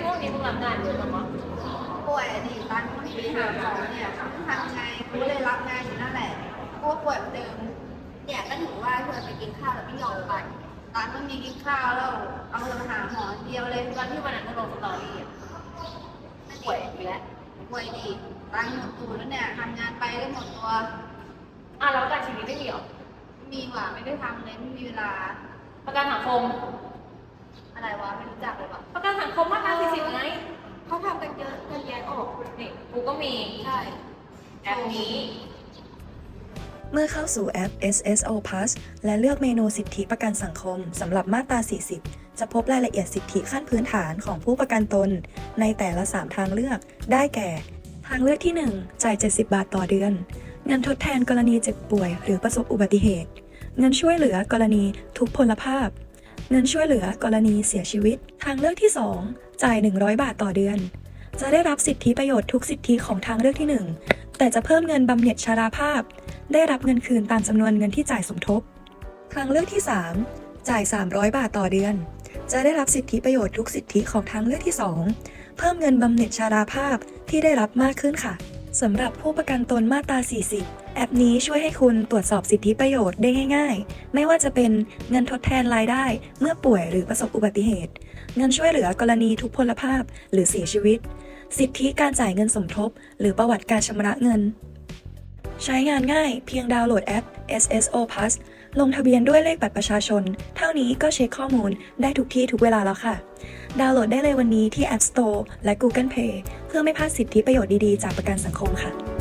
ช่วงนี้พวกเรางานเยอะหรอป่วยดิตอนปีหาหมอเนี่ยทำไงกูเลยรับงานอยู่นั่นแหละกูป่วยเหมือนเดิมเนี่ยก็ถือว่าเวอไปกินข้าวแล้วไม่ยอมไปตอที่มีกินข้าวแล้วเอาเธอมาหาหมอเดียวเลยตอนที่วันนั้นก็ลงสตอรี่อะป่วยอยู่แล้วป่วยดิตอนหมดตัวแล้วเนี่ยทำงานไปแล้วหมดตัวอะแล้วการชีวิตไม่มีหรอมีว่ะไม่ได้ทำเลยไม่มีเวลาประกันสังคมอะไรวะไม่รู้จักเลยว่ะ กูก็มีใช่แอปนี้ เมื่อเข้าสู่แอป SSO Plus และเลือกเมนูสิทธิประกันสังคมสำหรับมาตรา 40 จะพบรายละเอียดสิทธิขั้นพื้นฐานของผู้ประกันตน ในแต่ละ 3 ทางเลือกได้แก่ ทางเลือกที่ 1 จ่าย 70 บาทต่อเดือน เงินทดแทนกรณีเจ็บป่วย หรือประสบอุบัติเหตุ เงินช่วยเหลือกรณีทุพพลภาพ เงินช่วยเหลือกรณีเสียชีวิต ทางเลือกที่ 2 จ่าย 100 บาทต่อเดือน จะได้รับสิทธิประโยชน์ทุกสิทธิของทางเลือกที่ 1 แต่จะเพิ่มเงินบำเหน็จชราภาพ ได้รับเงินคืนตามจำนวนเงินที่จ่ายสมทบ ทางเลือกที่ 3 จ่าย 300 บาทต่อเดือน จะได้รับสิทธิประโยชน์ทุกสิทธิของทางเลือกที่ 2 เพิ่มเงินบำเหน็จชาราภาพที่ได้รับมากขึ้นค่ะ สำหรับผู้ประกันตนมาตรา 40 แอปนี้ช่วยให้คุณตรวจสอบสิทธิประโยชน์ได้ง่าย ๆ ไม่ว่าจะเป็นเงินทดแทนรายได้ เมื่อป่วยหรือประสบอุบัติเหตุ เงินช่วยเหลือกรณีทุพพลภาพหรือเสียชีวิต สิทธิการจ่ายเงินสมทบ หรือประวัติการชำระเงิน ใช้งานง่ายเพียงดาวน์โหลดแอป SSO Plus ลงทะเบียนด้วยเลขบัตรประชาชน เท่านี้ก็เช็คข้อมูลได้ทุกที่ทุกเวลาแล้วค่ะ ดาวน์โหลดได้เลยวันนี้ที่ App Store และ Google Play เพื่อไม่พลาดสิทธิประโยชน์ดีๆ จากประกันสังคมค่ะ